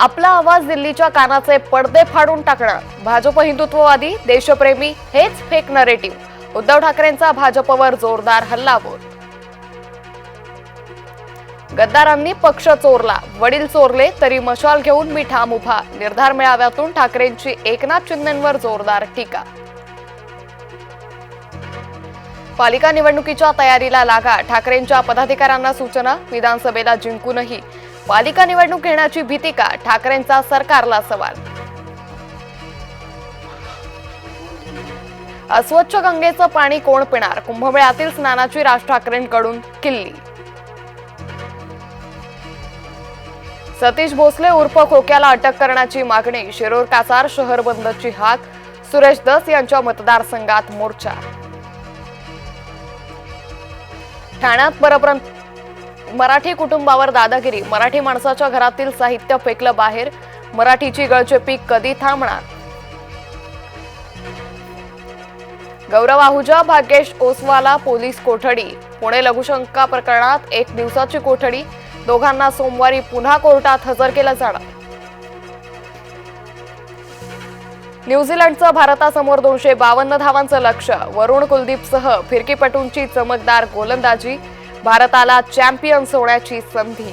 आपला आवाज दिल्लीच्या कानाचे पडदे फाडून टाकणार भाजप हिंदुत्ववादी देशप्रेमी हेच फेक नरेटिव्ह उद्धव ठाकरेंचा भाजपवर जोरदार हल्लाबोल. गद्दारांनी पक्ष चोरला. वडील चोरले तरी मशाल घेऊन मी ठाम उभा निर्धार मेळाव्यातून ठाकरेंची एकनाथ शिंदेवर जोरदार टीका. पालिका निवडणुकीच्या तयारीला लागा. ठाकरेंच्या पदाधिकाऱ्यांना सूचना. विधानसभेला जिंकूनही. पालिका निवडणूक घेण्याची भीती का? ठाकरेंचा सरकारला सवाल. अस्वच्छ गंगेचं पाणी कोण पिणार? कुंभमेळ्यातील स्नानाची राज ठाकरेंकडून किल्ली. सतीश भोसले उर्फ खोक्याला अटक करण्याची मागणी शिरोर कासार शहर बंदची हाक सुरेश दस यांच्या मतदारसंघात मोर्चा. ठाण्यात परप्रांत मराठी कुटुंबावर दादागिरी. मराठी माणसाच्या घरातील साहित्य फेकलं बाहेर. मराठीची गळचेपी कधी थांबणार? गौरव आहुजा भाग्येश ओसवाला पोलीस कोठडी. पुणे लघुशंका प्रकरणात एक दिवसाची कोठडी. दोघांना सोमवारी पुन्हा कोर्टात हजर केलं जाणार. न्यूझीलंडचं भारतासमोर दोनशे बावन्न धावांचं लक्ष वरुण कुलदीपसह फिरकीपटूंची चमकदार गोलंदाजी. भारताला चॅम्पियन्स होण्याची संधी.